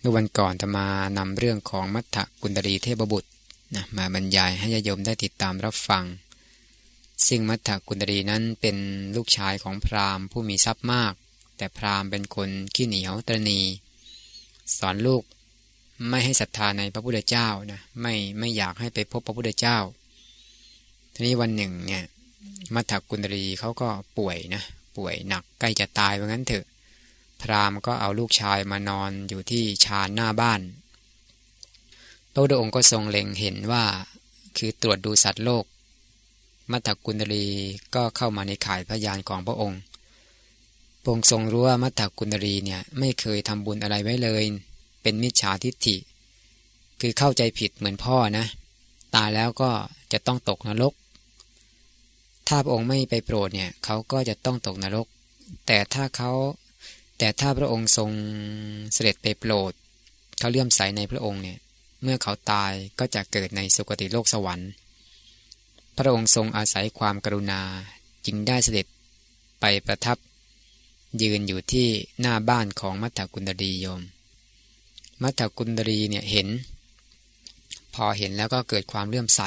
เมื่อวันก่อนจะมานำเรื่องของมัทธกุณดรีเทพบุตรนะมาบรรยายให้ญาติโยมได้ติดตามรับฟัง ซึ่งมัทธกุณดรีนั้นเป็นลูกชายของพราหมณ์ผู้มีทรัพย์มาก แต่พราหมณ์เป็นคนขี้เหนียวตรณี สอนลูกไม่ให้ศรัทธาในพระพุทธเจ้านะไม่ไม่อยากให้ไปพบพระพุทธเจ้า ทีนี้วันหนึ่งเนี่ยมัทธกุณดรีเขาก็ป่วยนะป่วยหนักใกล้จะตายว่างั้นเถอะ พราหมณ์ก็เอาลูกชายมานอนอยู่ที่ชานหน้าบ้าน พระพุทธองค์ก็ทรงเล็งเห็นว่า คือตรวจดูสัตว์โลก มัทธกุณรีก็เข้ามาในข่ายพยานของพระองค์พระองค์ทรงรู้ว่ามัทธกุณรีเนี่ยไม่เคยทำบุญอะไรไว้เลย เป็นมิจฉาทิฏฐิ คือเข้าใจผิดเหมือนพ่อนะ ตายแล้วก็จะต้องตกนรก ถ้าพระองค์ไม่ไปโปรดเนี่ยเขาก็จะต้องตกนรก แต่ถ้าเขา แต่ถ้าพระองค์ทรงเสด็จไปโปรด เขาเลื่อมใสในพระองค์เนี่ยเมื่อเขาตายก็จะเกิดในสุคติโลกสวรรค์ พระองค์ทรงอาศัยความกรุณาจึงได้เสด็จไปประทับ ยืนอยู่ที่หน้าบ้านของมัทธกุณดีโยม มัทธกุณดีเนี่ยเห็น พอเห็นแล้วก็เกิดความเลื่อมใส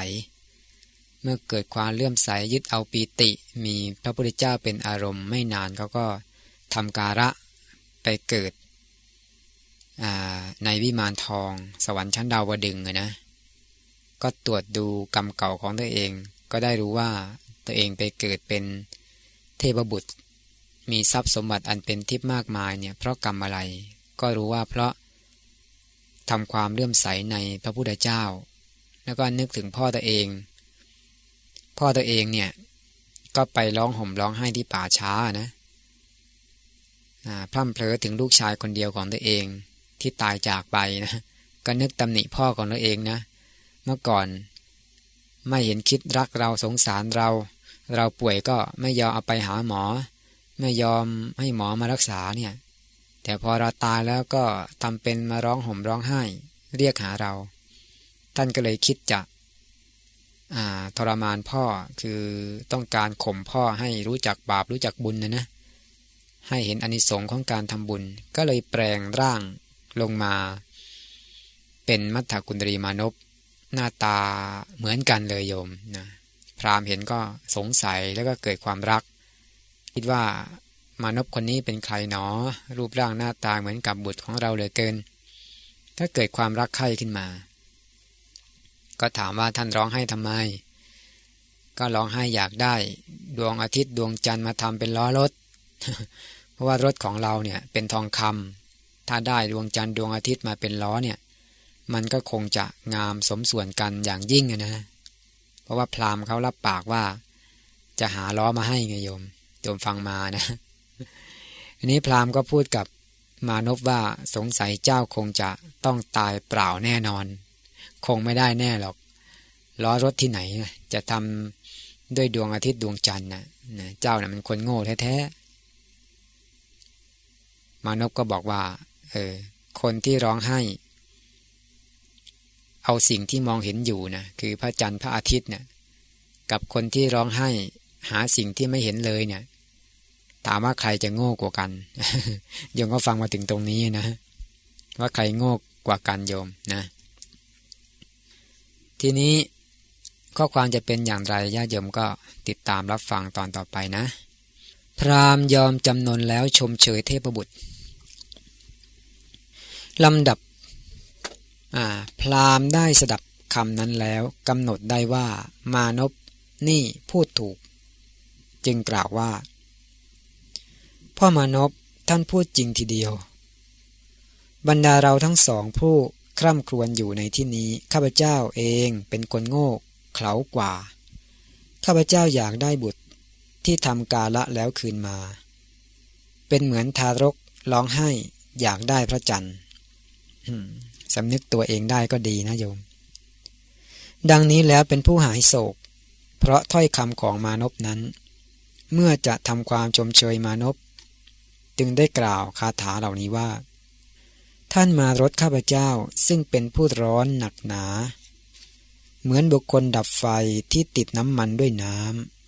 เมื่อเกิดความเลื่อมใสยึดเอาปีติ มีพระพุทธเจ้าเป็นอารมณ์ไม่นานเขาก็ทำการะ ไปเกิดในวิมานทอง สวรรค์ชั้นดาวดึงนะ ก็ตรวจดูกรรมเก่าของตัวเอง ก็ได้รู้ว่าตัวเองไปเกิดเป็นเทพบุตร มีทรัพย์สมบัติอันเป็นทิพย์มากมายเนี่ยเพราะกรรมอะไร ก็รู้ว่าเพราะทำความเลื่อมใสในพระพุทธเจ้า แล้วก็นึกถึงพ่อตัวเอง พ่อตัวเองเนี่ยก็ไปร้องห่มร้องไห้ที่ป่าช้านะ พร่ำเพลอถึงลูกชายคนเดียวของตัวเองที่ตายจากไปนะก็นึกตำหนิพ่อของตัวเองนะ เมื่อก่อน ไม่เห็นคิดรักเราสงสารเรา เราป่วยก็ไม่ยอมเอาไปหาหมอ ไม่ยอมให้หมอมารักษาเนี่ย แต่พอเราตายแล้วก็ทำเป็นมาร้องห่มร้องไห้ เรียกหาเรา ท่านก็เลยคิดจะทรมานพ่อคือต้องการข่มพ่อให้รู้จักบาปรู้จักบุญนะนะ ให้เห็นอนิสงค์ของการทำบุญ ก็เลยแปลงร่างลงมา เป็นมัทธกุณรีมานพหน้าตาเหมือนกันเลยโยมนะพราหมณ์เห็นก็สงสัยแล้วก็เกิดความรัก คิดว่ามานพคนนี้เป็นใครหนอ รูปร่างหน้าตาเหมือนกับบุตรของเราเลยเกิน ถ้าเกิดความรักใคร่ขึ้นมา ก็ถามว่าท่านร้องให้ทำไม ก็ร้องให้อยากได้ ดวงอาทิตย์ดวงจันทร์มาทำเป็นล้อรถ เพราะว่ารถของเราเนี่ยเป็นทองคำถ้าได้ดวงจันทร์ดวงอาทิตย์มาเป็นล้อเนี่ย มันก็คงจะงามสมส่วนกันอย่างยิ่งนะ เพราะว่าพราหมณ์เขารับปากว่า จะหาล้อมาให้ไงโยมโยมฟังมานะอันนี้พราหมณ์ก็พูดกับมานพว่าสงสัยเจ้าคงจะต้องตายเปล่าแน่นอน คงไม่ได้แน่หรอกล้อรถที่ไหนจะทำด้วยดวงอาทิตย์ดวงจันทร์นะเจ้านะ่ะมันคนโง่แท้ มานพก็บอกว่า เออ คนที่ร้องไห้ เอาสิ่งที่มองเห็นอยู่นะคือพระจันทร์พระอาทิตย์เนี่ยกับคนที่ร้องไห้ หาสิ่งที่ไม่เห็นเลยเนี่ย ถามว่าใครจะโง่กว่ากันโยมก็ฟังมาถึงตรงนี้นะว่าใครโง่กว่ากันโยมนะ ทีนี้ข้อความจะเป็นอย่างไรญาติโยมก็ติดตามรับฟังตอนต่อไปนะ พราหมณ์ยอมจำนนแล้วชมเชยเทพบุตร ลำดับพรามได้สดับคำนั้นแล้วกำหนดได้ว่ามานพนี่พูดถูก จึงกล่าวว่า พ่อมานพท่านพูดจริงทีเดียว บรรดาเราทั้งสองผู้คร่ำครวญอยู่ในที่นี้ ข้าพเจ้าเองเป็นคนโง่เขลากว่า ข้าพเจ้าอยากได้บุตรที่ทำกาละแล้วคืนมา เป็นเหมือนทารกร้องไห้อยากได้พระจันทร์ สำนึกตัวเองได้ก็ดีนะโยม ดังนี้แล้วเป็นผู้หายโศก เพราะถ้อยคำของมานพนั้น เมื่อจะทำความชมเชยมานพจึงได้กล่าวคาถาเหล่านี้ว่า ท่านมารถข้าพเจ้าซึ่งเป็นผู้ร้อนหนักหนา เหมือนบุคคลดับไฟที่ติดน้ำมันด้วยน้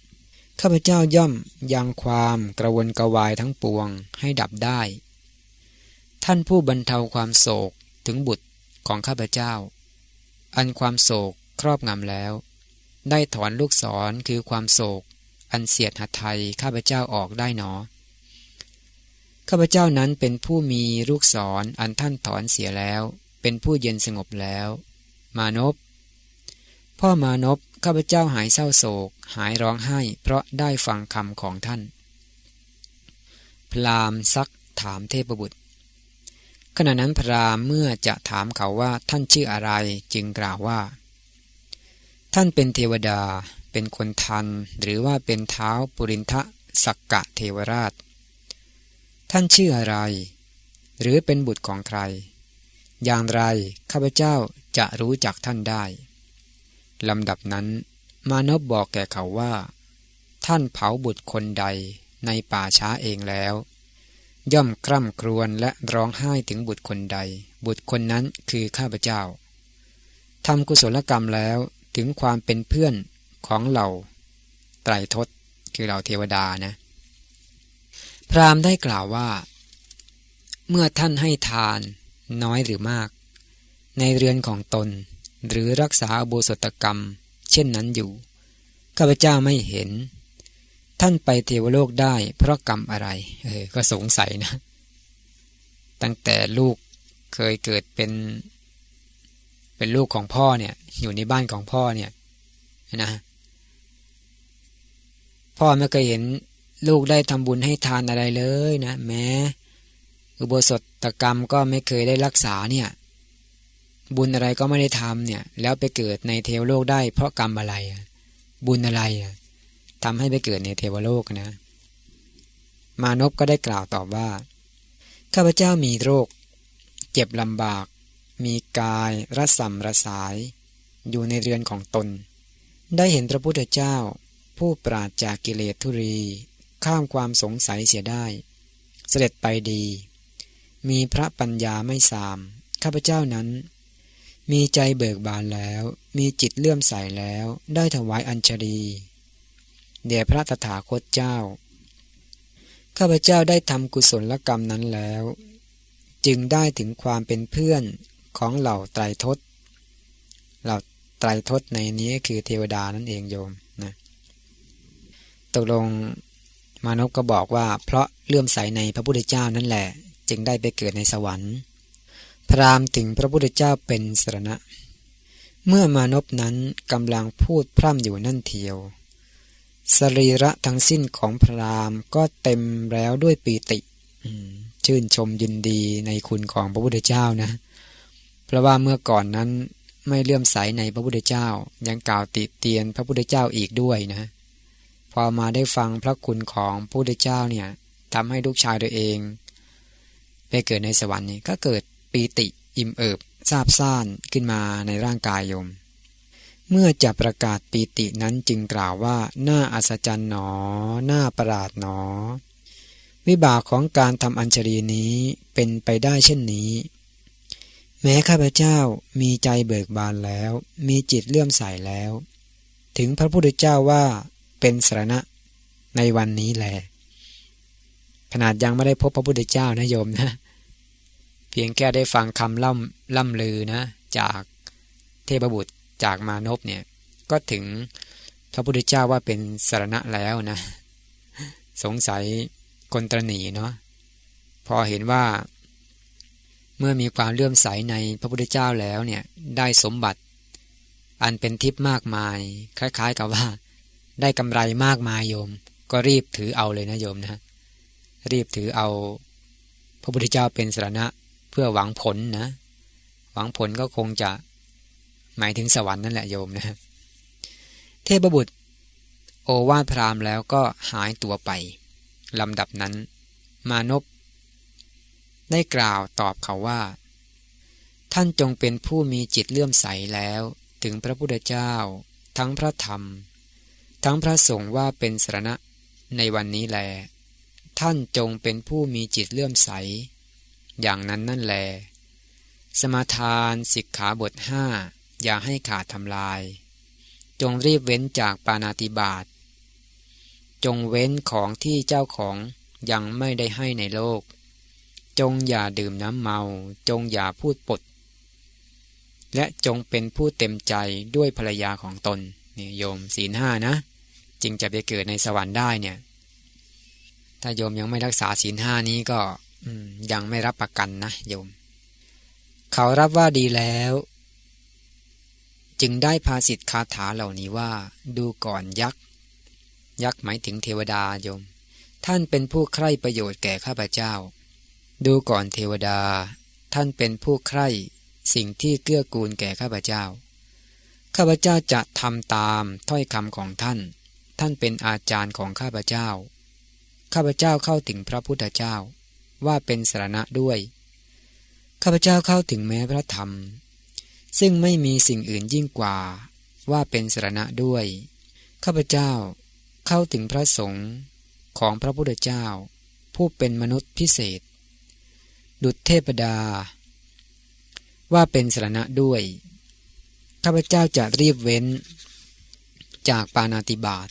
ำข้าพเจ้าย่อมยังความกระวนกระวายทั้งปวงให้ดับได้ท่านผู้บรรเทาความโศก ถึงบุตรของข้าพเจ้า อันความโศกครอบงำแล้ว ได้ถอนลูกศรคือความโศก อันเสียดหัดไทยข้าพเจ้าออกได้หนอ ข้าพเจ้านั้นเป็นผู้มีลูกศรออันท่านถอนเสียแล้ว เป็นผู้เย็นสงบแล้ว มานพพ่อมานพข้าพเจ้าหายเศร้าโศก หายร้องไห้ เพราะได้ฟังคำของท่านพรามซักถามเทพบุตร ขณะนั้นพระรามเมื่อจะถามเขาว่าท่านชื่ออะไรจึงกล่าวว่า ท่านเป็นเทวดา เป็นคนทัน หรือว่าเป็นเท้าปุรินทะสักกะเทวราช ท่านชื่ออะไร หรือเป็นบุตรของใคร อย่างไรข้าพเจ้าจะรู้จักท่านได้ลำดับนั้น มานพบอกแก่เขาว่า ท่านเผาบุตรคนใดในป่าช้าเองแล้ว ย่อมกร่ำครวญและร้องไห้ถึงบุตรคนใด บุตรคนนั้นคือข้าพเจ้าทำกุศลกรรมแล้วถึงความเป็นเพื่อนของเหล่าไตรทศคือเหล่าเทวดานะ พราหมณ์ได้กล่าวว่า เมื่อท่านให้ทานน้อยหรือมาก ในเรือนของตน หรือรักษาโบสถกรรม เช่นนั้นอยู่ข้าพเจ้าไม่เห็น ท่านไปเทวโลกได้เพราะกรรมอะไร เออ ก็สงสัยนะ ตั้งแต่ลูกเคยเกิดเป็น เป็นลูกของพ่อเนี่ย อยู่ในบ้านของพ่อเนี่ยนะ พ่อไม่เคยเห็นลูกได้ทำบุญให้ทานอะไรเลยนะแม้อุโบสถกรรมก็ไม่เคยได้รักษาเนี่ย บุญอะไรก็ไม่ได้ทำเนี่ย แล้วไปเกิดในเทวโลกได้เพราะกรรมอะไร บุญอะไร ทำให้ไปเกิดในเทวโลกนะ มานพก็ได้กล่าวตอบว่า ข้าพเจ้ามีโรค เจ็บลำบาก มีกายระสำระสาย อยู่ในเรือนของตน ได้เห็นพระพุทธเจ้า ผู้ปราดจากกิเลสทุรี ข้ามความสงสัยเสียได้ เสด็จไปดี มีพระปัญญาไม่สาม ข้าพเจ้านั้นมีใจเบิกบานแล้ว มีจิตเลื่อมใสแล้ว ได้ถวายอัญชลี เดี๋ยพระตถาคตเจ้า ข้าพเจ้าได้ทำกุศลกรรมนั้นแล้ว จึงได้ถึงความเป็นเพื่อนของเหล่าไตรทศ เหล่าไตรทศในนี้คือเทวดานั่นเองโยมนะตกลงมานพก็บอกว่า เพราะเลื่อมใสในพระพุทธเจ้านั่นแหละ จึงได้ไปเกิดในสวรรค์ พรามถึงพระพุทธเจ้าเป็นสรณะ เมื่อมานพนั้นกำลังพูดพร่ำอยู่นั่นเทียว สรีระทั้งสิ้นของพรามก็เต็มแล้วด้วยปีติชื่นชมยินดีในคุณของพระพุทธเจ้านะ เพราะว่าเมื่อก่อนนั้นไม่เลื่อมใสในพระพุทธเจ้า ยังกล่าวติเตียนพระพุทธเจ้าอีกด้วยนะ พอมาได้ฟังพระคุณของพระพุทธเจ้าเนี่ยทำให้ลูกชายตัวเอง ไปเกิดในสวรรค์นี่ก็เกิดปีติอิ่มเอิบซาบซ่านขึ้นมาในร่างกายโยม เมื่อจะประกาศปีตินั้นจึงกล่าวว่า น่าอัศจรรย์หนอ น่าประหลาดหนอ วิบากของการทำอัญชลีนี้เป็นไปได้เช่นนี้ แม้ข้าพเจ้ามีใจเบิกบานแล้ว มีจิตเลื่อมใสแล้ว ถึงพระพุทธเจ้าว่าเป็นสรณะในวันนี้แหละขนาดยังไม่ได้พบพระพุทธเจ้านะโยมนะ เพียงแค่ได้ฟังคำล่ำล่ำลือนะ จากเทพบุตร จากมานพเนี่ยก็ถึงพระพุทธเจ้าว่าเป็นสรณะแล้วนะ สงสัยคนตรณีเนาะพอเห็นว่า เมื่อมีความเลื่อมใสในพระพุทธเจ้าแล้วเนี่ยได้สมบัติ อันเป็นทิพย์มากมาย คล้าย ๆ กับว่า ได้กำไรมากมายโยม ก็รีบถือเอาเลยนะโยมนะ รีบถือเอา พระพุทธเจ้าเป็นสรณะเพื่อหวังผลนะ หวังผลก็คงจะ หมายถึงสวรรค์นั่นแหละโยมนะเทพบุตร โอวาทพรามแล้วก็หายตัวไปลำดับนั้น มานพได้กล่าวตอบเขาว่า ท่านจงเป็นผู้มีจิตเลื่อมใสแล้วถึงพระพุทธเจ้า ทั้งพระธรรม ทั้งพระสงฆ์ว่าเป็นสรณะในวันนี้แล ท่านจงเป็นผู้มีจิตเลื่อมใส อย่างนั้นนั่นแล สมาทานสิกขาบทห้า อย่าให้ขาดทำลาย จงรีบเว้นจากปานาติบาต จงเว้นของที่เจ้าของยังไม่ได้ให้ในโลก จงอย่าดื่มน้ำเมา จงอย่าพูดปด และจงเป็นผู้เต็มใจด้วยภรรยาของตนนี่โยมศีลห้านะ จึงจะไปเกิดในสวรรค์ได้เนี่ย ถ้าโยมยังไม่รักษาศีลห้านี้ก็ยังไม่รับประกันนะโยม เขารับว่าดีแล้ว จึงได้ภาสิทธคาถาเหล่านี้ว่า ดูก่อนยักษ์ ยักษ์หมายถึงเทวดาโยม ท่านเป็นผู้ใคร่ประโยชน์แก่ข้าพเจ้า ดูก่อนเทวดา ท่านเป็นผู้ใคร่สิ่งที่เกื้อกูลแก่ข้าพเจ้า ข้าพเจ้าจะทำตามถ้อยคำของท่าน ท่านเป็นอาจารย์ของข้าพเจ้า ข้าพเจ้าเข้าถึงพระพุทธเจ้า ว่าเป็นสรณะด้วย ข้าพเจ้าเข้าถึงแม้พระธรรม ซึ่งไม่มีสิ่งอื่นยิ่งกว่า ว่าเป็นสรณะด้วย ข้าพเจ้าเข้าถึงพระสงฆ์ของพระพุทธเจ้า ผู้เป็นมนุษย์พิเศษ ดุจเทพดา ว่าเป็นสรณะด้วย ข้าพเจ้าจะรีบเว้น จากปานาติบาต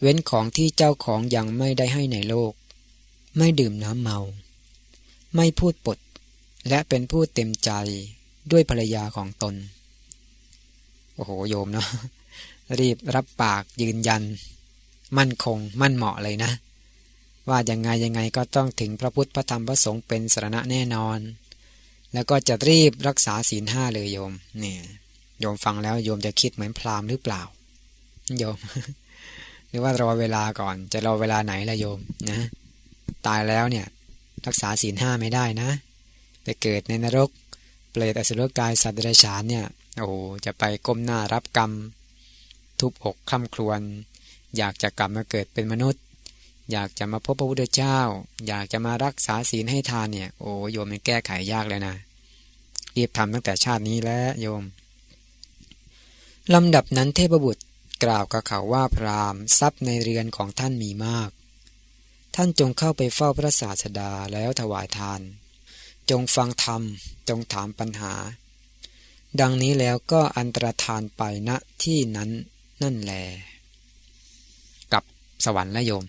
เว้นของที่เจ้าของยังไม่ได้ให้ในโลก ไม่ดื่มน้ำเมา ไม่พูดปด และเป็นผู้เต็มใจ ด้วยภรรยาของตน โอ้โหโยมเนาะรีบรับปากยืนยัน มั่นคง มั่นเหมาะเลยนะ ว่ายังไงยังไงก็ต้องถึงพระพุทธพระธรรมพระสงฆ์เป็นสรณะแน่นอน แล้วก็จะรีบรักษาศีลห้าเลยโยมเนี่ยโยมฟังแล้วโยมจะคิดเหมือนพราหมณ์หรือเปล่า โยม หรือว่ารอเวลาก่อน จะรอเวลาไหนละโยมนะ ตายแล้วเนี่ย รักษาศีลห้าไม่ได้นะ ไปเกิดในนรก เปรตอสุรกายสัตว์เดรัจฉานเนี่ยโอ้โหจะไปก้มหน้ารับกรรม ทุบอกคล่ำครวญอยากจะกลับมาเกิดเป็นมนุษย์ อยากจะมาพบพระพุทธเจ้า อยากจะมารักษาศีลให้ทานเนี่ยโอ้โยมมันแก้ไขยากเลยนะรีบทำตั้งแต่ชาตินี้แล้วโยมลำดับนั้นเทพบุตรกล่าวกับเขาว่าพราหมณ์ทรัพย์ในเรือนของท่านมีมาก ท่านจงเข้าไปเฝ้าพระศาสดาแล้วถวายทาน จงฟังธรรม จงถามปัญหา ดังนี้แล้วก็อันตรธานไปณที่นั้นนั่นแหละสวรรค์และโยม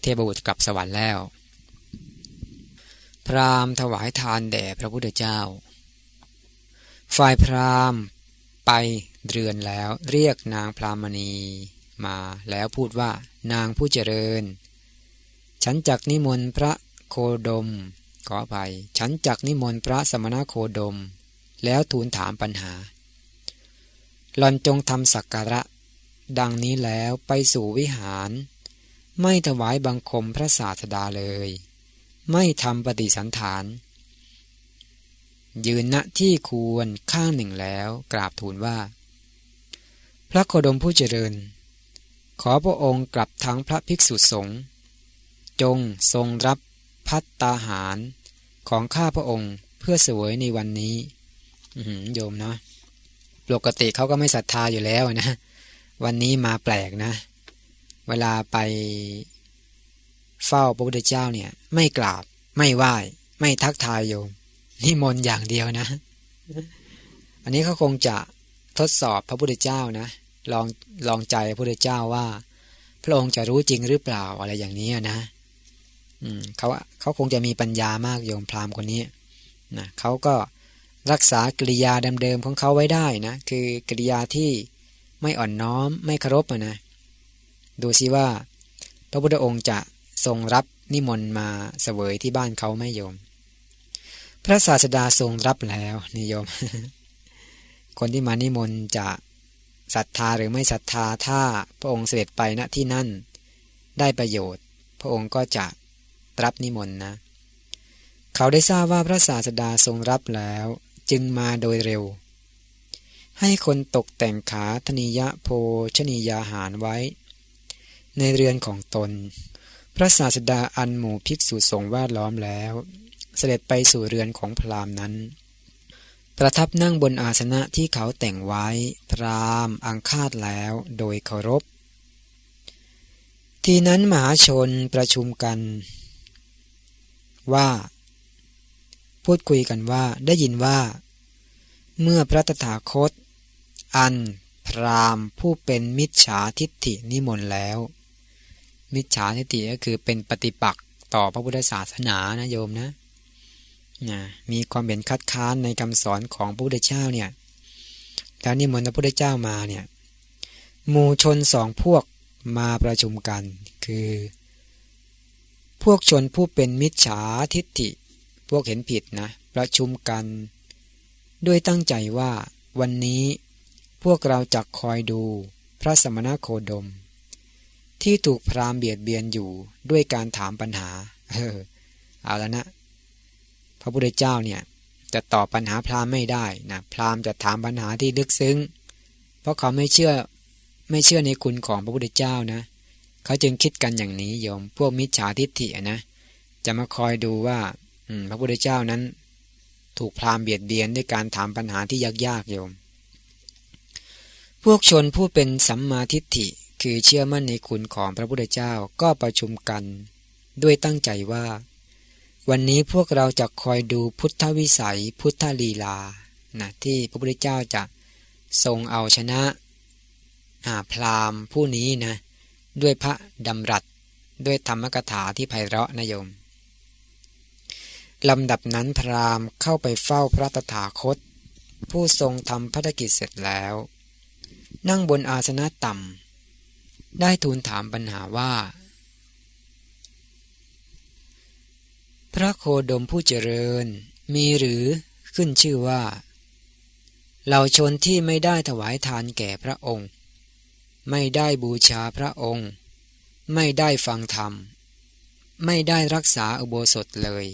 เทพบุตรกับสวรรค์แล้ว พราหมณ์ถวายทานแด่พระพุทธเจ้า ฝ่ายพราหมณ์ไปเรือนแล้วเรียกนางพรามณีมาแล้วพูดว่านางผู้เจริญ ฉันจักนิมนต์พระโคดม ขออภัย ฉันจักนิมนต์พระสมณโคดม แล้วทูลถามปัญหาหลอนจงทำสักการะ ดังนี้แล้วไปสู่วิหาร ไม่ถวายบังคมพระศาสดาเลย ไม่ทำปฏิสันฐาน ยืนณที่ควรข้างหนึ่งแล้วกราบทูลว่า พระโคดมผู้เจริญ ขอพระองค์กลับทั้งพระภิกษุสงฆ์จงทรงรับพัตตาหาร ของข้าพระองค์เพื่อสวยในวันนี้โยมเนาะปกติเขาก็ไม่ศรัทธาอยู่แล้วนะ วันนี้มาแปลกนะ เวลาไปเฝ้าพระพุทธเจ้าเนี่ย ไม่กราบ ไม่ไหว้ ไม่ทักทายโยมนิมนต์อย่างเดียวนะ อันนี้เขาคงจะทดสอบพระพุทธเจ้านะลองลองใจพระพุทธเจ้าว่า พระองค์จะรู้จริงหรือเปล่าอะไรอย่างนี้นะ เขาเขาคงจะมีปัญญามากโยมพราหมณ์คนนี้นะเขาก็รักษากริยาเดิมๆของเขาไว้ได้นะคือกริยาที่ไม่อ่อนน้อมไม่เคารพนะดูซิว่า พระพุทธองค์จะทรงรับนิมนต์มาเสวยที่บ้านเขาไม่โยม พระศาสดาทรงรับแล้วนิยม คนที่มานิมนต์จะศรัทธาหรือไม่ศรัทธาถ้าพระองค์เสด็จไปณที่นั่นได้ประโยชน์ พระองค์ก็จะ รับนิมนต์นะ เขาได้ทราบว่าพระศาสดาทรงรับแล้วจึงมาโดยเร็ว ให้คนตกแต่งขาธนิยะโภชนียาหารไว้ ในเรือนของตน พระศาสดาอันหมู่ภิกษุสงฆ์แวดล้อมแล้ว เสด็จไปสู่เรือนของพราหมณ์นั้น ประทับนั่งบนอาสนะที่เขาแต่งไว้ พราหมณ์อังคาดแล้วโดยเคารพ ทีนั้นมหาชนประชุมกัน ว่า พูดคุยกันว่าได้ยินว่า เมื่อพระตถาคต อันพรามผู้เป็นมิจฉาทิฏฐินิมนต์แล้ว มิจฉาทิฏฐิก็คือเป็นปฏิปักษ์ต่อพระพุทธศาสนานะโยมนะนะมีความเห็นคัดค้านในคำสอนของพระพุทธเจ้าเนี่ยแล้วนิมนต์พระพุทธเจ้ามาเนี่ยหมู่ชนสองพวกมาประชุมกัน คือ พวกชนผู้เป็นมิจฉาทิฏฐิ พวกเห็นผิดนะ ประชุมกัน ด้วยตั้งใจว่า วันนี้พวกเราจักคอยดูพระสมณโคดม ที่ถูกพรามเบียดเบียนอยู่ด้วยการถามปัญหา เออ เอาแล้วนะ พระพุทธเจ้าเนี่ย จะตอบปัญหาพราหมณ์ไม่ได้นะพราหมณ์จะถามปัญหาที่ลึกซึ้ง เพราะเขาไม่เชื่อไม่เชื่อในคุณของพระพุทธเจ้านะ เขาจึงคิดกันอย่างนี้โยม พวกมิจฉาทิฏฐินะจะมาคอยดูว่าพระพุทธเจ้านั้น ถูกพราหมณ์เบียดเบียนด้วยการถามปัญหาที่ยากๆโยม พวกชนผู้เป็นสัมมาทิฏฐิคือเชื่อมั่นในคุณของพระพุทธเจ้าก็ประชุมกัน ด้วยตั้งใจว่า วันนี้พวกเราจะคอยดูพุทธวิสัยพุทธลีลานะที่พระพุทธเจ้าจะทรงเอาชนะพราหมณ์ผู้นี้นะ ด้วยพระดำรัส ด้วยธรรมกถาที่ไพเราะนะโยมลำดับนั้นพราหมณ์เข้าไปเฝ้าพระตถาคต ผู้ทรงทำพัฒกิจเสร็จแล้ว นั่งบนอาสนะต่ำได้ทูลถามปัญหาว่า พระโคดมผู้เจริญมีหรือขึ้นชื่อว่าเหล่าชนที่ไม่ได้ถวายทานแก่พระองค์ ไม่ได้บูชาพระองค์ ไม่ได้ฟังธรรม ไม่ได้รักษาอุโบสถเลย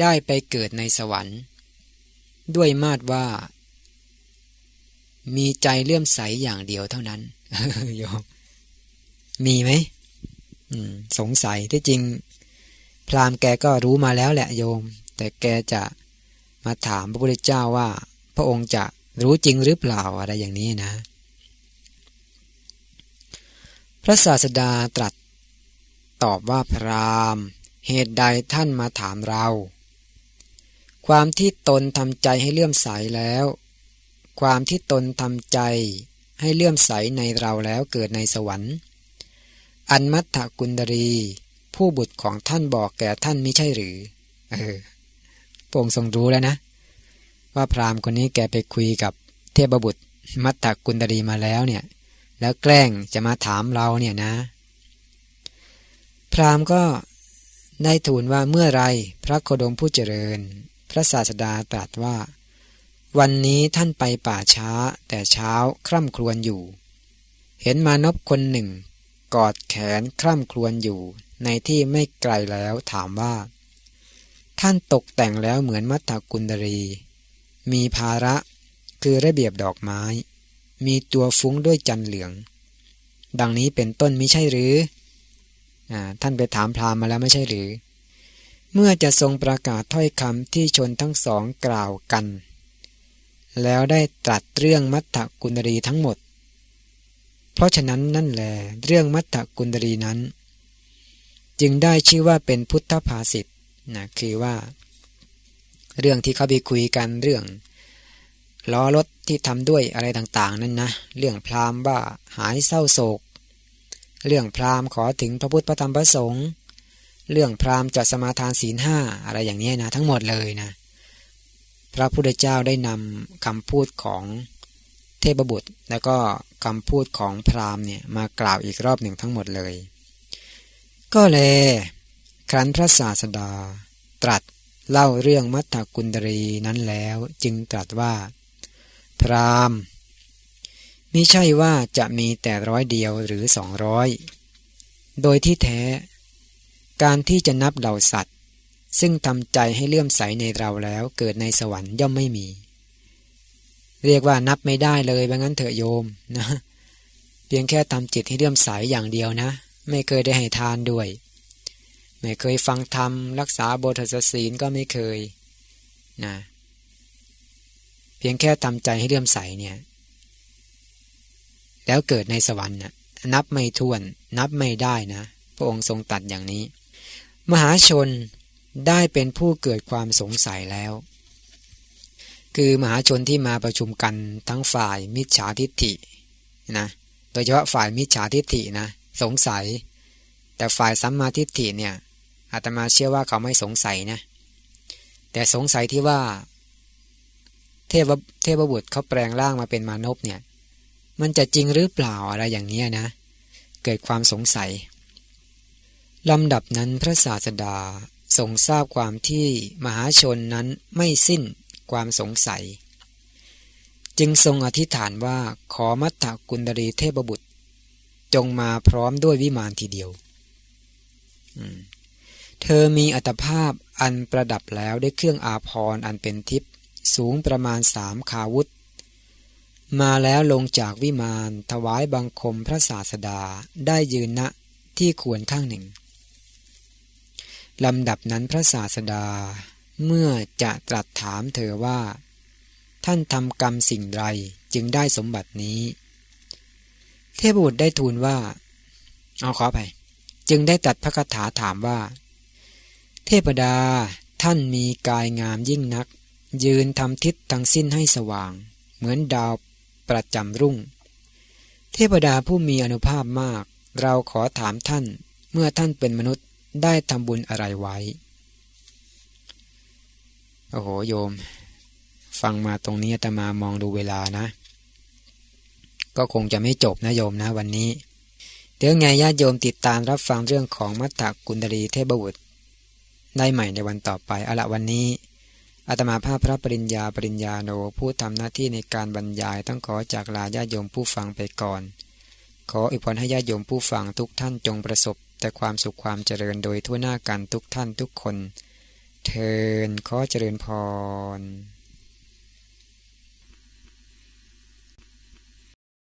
ได้ไปเกิดในสวรรค์ ด้วยมาดว่า มีใจเลื่อมใสอย่างเดียวเท่านั้นโยมมีไหมสงสัยที่จริง พราหมณ์แกก็รู้มาแล้วแหละโยม แต่แกจะมาถามพระพุทธเจ้าว่า พระองค์จะรู้จริงหรือเปล่าอะไรอย่างนี้นะ พระศาสดาตรัส ตอบว่าพรามเหตุใดท่านมาถามเรา ความที่ตนทำใจให้เลื่อมใสแล้ว ความที่ตนทำใจให้เลื่อมใสในเราแล้วเกิดในสวรรค์ อันมัตถกุณดรี ผู้บุตรของท่านบอกแก่ท่านไม่ใช่หรือ เออพระองค์ทรงรู้แล้วนะ ว่าพราหมณ์คนนี้แกไปคุยกับเทพบุตรมัตตกุลดรีมาแล้วเนี่ย แล้วแกล้งจะมาถามเราเนี่ยนะ พราหมณ์ก็ได้ทูลว่าเมื่อไรพระโคดมผู้เจริญ พระศาสดาตรัสว่า วันนี้ท่านไปป่าช้าแต่เช้าคร่ำครวญอยู่ เห็นมานพคนหนึ่ง กอดแขนคร่ำครวญอยู่ ในที่ไม่ไกลแล้วถามว่า ท่านตกแต่งแล้วเหมือนมัทธกุลดรี มีภาระคือระเบียบดอกไม้ มีตัวฟุ้งด้วยจันเหลือง ดังนี้เป็นต้นมิใช่หรืออท่านไปถามพราหมณ์มาแล้วไม่ใช่หรือ เมื่อจะทรงประกาศถ้อยคำที่ชนทั้งสองกล่าวกัน แล้วได้ตรัสเรื่องมัทธกุลรีทั้งหมด เพราะฉะนั้นนั่นแหละเรื่องมัทธกุลรีนั้น จึงได้ชื่อว่าเป็นพุทธภาษิตนะคือว่า เรื่องที่เขาไปคุยกันเรื่อง ล้อรถที่ทำด้วยอะไรต่างๆ นั่นนะ เรื่องพราหมณ์ว่าหายเศร้าโศก เรื่องพราหมณ์ขอถึงพระพุทธพระธรรมพระสงฆ์เรื่องพราหมณ์จัดสมาทานศีลห้าอะไรอย่างนี้นะทั้งหมดเลยนะ พระพุทธเจ้าได้นำคำพูดของเทพบุตร แล้วก็คำพูดของพราหมณ์เนี่ยมากล่าวอีกรอบหนึ่งทั้งหมดเลย ก็แลยครั้นพระศาสดาตรัสเล่าเรื่องมัทธกุณดรีนั้นแล้วจึงตรัสว่า พรามมิใช่ว่าจะมีแต่ร้อยเดียวหรือสองร้อยโดยที่แท้ การที่จะนับเหล่าสัตว์ ซึ่งทำใจให้เลื่อมใสในเราแล้วเกิดในสวรรค์ย่อมไม่มี เรียกว่านับไม่ได้เลยบางั้นเถอะโยมนะ เพียงแค่ทำจิตให้เลื่อมใสอย่างเดียวนะ ไม่เคยได้ให้ทานด้วย ไม่เคยฟังธรรมรักษาบทศีลก็ไม่เคยนะ เพียงแค่ทำใจให้เลื่อมใสเนี่ย แล้วเกิดในสวรรค์น่ะนับไม่ถ้วน นับไม่ได้นะ พระองค์ทรงตัดอย่างนี้ มหาชนได้เป็นผู้เกิดความสงสัยแล้ว คือมหาชนที่มาประชุมกันทั้งฝ่ายมิจฉาทิฏฐินะโดยเฉพาะฝ่ายมิจฉาทิฏฐินะสงสัย แต่ฝ่ายสัมมาทิฏฐิเนี่ยอาตมาเชื่อว่าเขาไม่สงสัยนะแต่สงสัยที่ว่า เทพเทพบุตรเขาแปลงร่างมาเป็นมานพเนี่ย มันจะจริงหรือเปล่าอะไรอย่างนี้นะ เกิดความสงสัยลำดับนั้นพระศาสดาทรงทราบความที่มหาชนนั้นไม่สิ้นความสงสัย จึงทรงอธิษฐานว่าขอมัตตกุณดรีเทพบุตร จงมาพร้อมด้วยวิมานทีเดียว เธอมีอัตภาพอันประดับแล้วด้วยเครื่องอาภรณ์อันเป็นทิพย์ สูงประมาณสามขาวุธ มาแล้วลงจากวิมานถวายบังคมพระศาสดาได้ยืนณที่ควรข้างหนึ่งลำดับนั้นพระศาสดา เมื่อจะตรัสถามเธอว่า ท่านทำกรรมสิ่งไรจึงได้สมบัตินี้ เทพบุตรได้ทูลว่า เอาขอไป จึงได้ตัดพระคาถาถามว่า เทพดาท่านมีกายงามยิ่งนัก ยืนทำทิศทั้งสิ้นให้สว่าง เหมือนดาวประจำรุ่ง เทพดาผู้มีอนุภาพมาก เราขอถามท่านเมื่อท่านเป็นมนุษย์ได้ทำบุญอะไรไว้ โอ้โหโยม ฟังมาตรงนี้แตมามองดูเวลานะ ก็คงจะไม่จบนะโยมนะวันนี้เดี๋ยวไงญาติโยมติดตามรับฟังเรื่องของมัตตกุณดรีเทพบุตรได้ใหม่ในวันต่อไปอาละวันนี้ อาตมาภาพพระปริญญาปริญญาโนผู้ทำหน้าที่ในการบรรยายต้องขอจากลาญาโยมผู้ฟังไปก่อน ขออิพรให้ญาโยมผู้ฟังทุกท่านจงประสบ แต่ความสุขความเจริญโดยทั่วหน้ากันทุกท่านทุกคน เทินขอเจริญพร